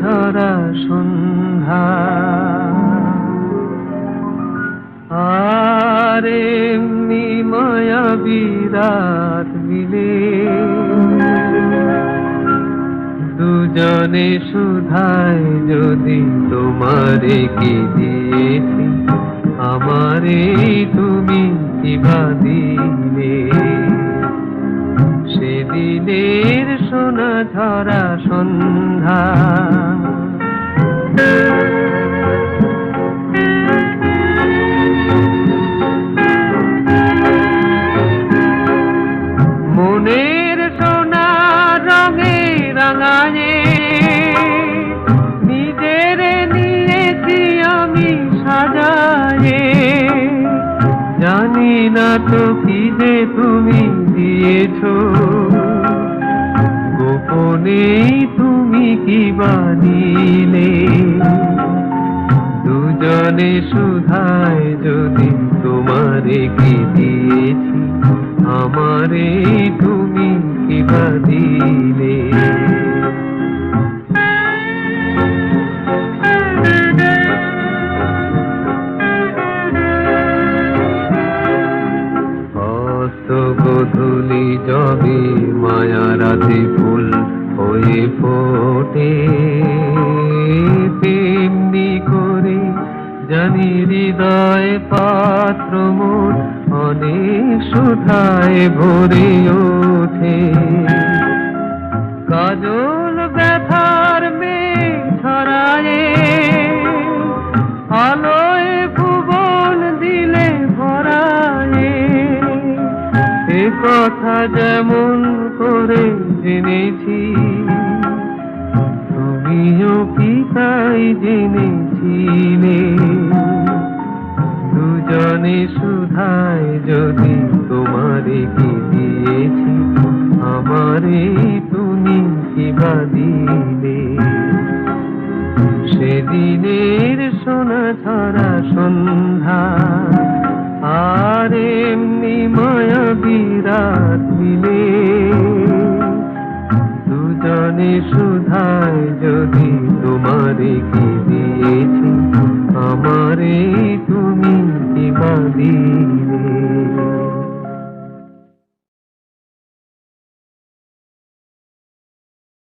ধরা সন্ধ্যা। আর এমনি মায়া বিরাট মিলে। দুজনে সুধায় যদি তোমারে কি দিয়েছি আমারে তুমি কিবা দিলে ঝরা সন্ধ্যা। মনের সোনা রঙে রাঙায়ে নিজের নিয়েছি আমি সাজায়ে জানি না তো কি যে তুমি দিয়েছ। গোপনেই তুমি কি বানিলে? দুজনে সুধায় যদি তোমারে কি দিয়েছি, আমারে তুমি কি বা দিলে অস্ত গধুলি জবে মায়া রাতে হয়ে ফোটে তেমনি করে জানি হৃদয় পাত্র মন অনেক সুধায় ভরে ওঠে। কাজল কথা যেমন করে জেনেছি, তুমিও কি তাই জেনেছিলে দুজনে সুধায় যদি তোমারে কি দিয়েছি, আমারে তুমি কি বা দিলে? সেদিনের সোনা ছড়া সন্ধ্যা, আর সাথ মিলে। দুজনে শুধায় যদি তোমারে কি দিয়েছি আমারে তুমি কি দিলে